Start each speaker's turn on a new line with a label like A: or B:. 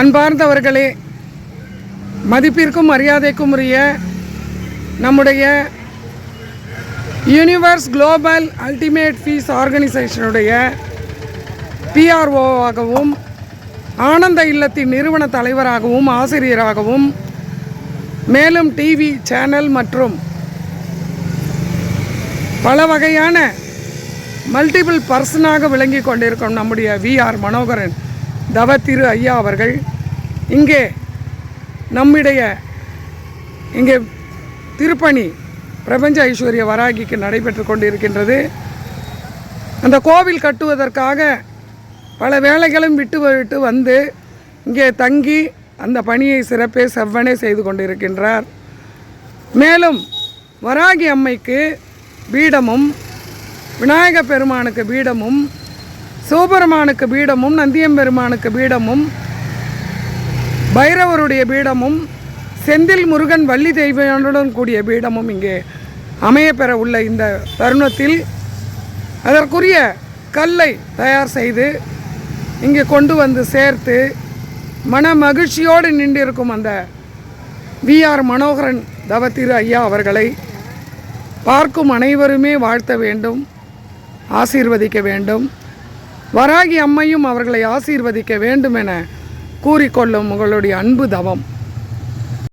A: அன்பார்ந்தவர்களே மதிப்பிற்கும் மரியாதைக்கும் உரிய நம்முடைய யூனிவர்ஸ் குளோபல் அல்டிமேட் ஃபீஸ் ஆர்கனைசேஷனுடைய பிஆர்ஓவாகவும் ஆனந்த இல்லத்தின் நிறுவன தலைவராகவும் ஆசிரியராகவும் மேலும் டிவி சேனல் மற்றும் பல வகையான மல்டிபிள் பர்சனாக விளங்கி கொண்டிருக்கும் நம்முடைய விஆர் மனோகரன் தவ திரு ஐயா அவர்கள். இங்கே நம்முடைய இங்கே திருப்பணி பிரபஞ்ச ஐஸ்வர்ய வராகிக்கு நடைபெற்று கொண்டிருக்கின்றது. அந்த கோவில் கட்டுவதற்காக பல வேலைகளும் விட்டு விட்டு வந்து இங்கே தங்கி அந்த பணியை சிறப்பே செவ்வனே செய்து கொண்டிருக்கின்றார். மேலும் வராகி அம்மைக்கு பீடமும் விநாயக பெருமானுக்கு பீடமும் சிவபெருமானுக்கு பீடமும் நந்தியம்பெருமானுக்கு பீடமும் பைரவருடைய பீடமும் செந்தில் முருகன் வள்ளி தெய்வனுடன் கூடிய பீடமும் இங்கே அமையப்பெற உள்ள இந்த தருணத்தில் அதற்குரிய கல்லை தயார் செய்து இங்கே கொண்டு வந்து சேர்த்து மன மகிழ்ச்சியோடு நின்றிருக்கும் அந்த விஆர் மனோகரன் தவத்திரு ஐயா அவர்களை பார்க்கும் அனைவருமே வாழ்த்த வேண்டும் ஆசீர்வதிக்க வேண்டும். வராகி அம்மையும் அவர்களை ஆசீர்வதிக்க வேண்டும் என கூறிக்கொள்ளும் உங்களுடைய அன்பு தவம்.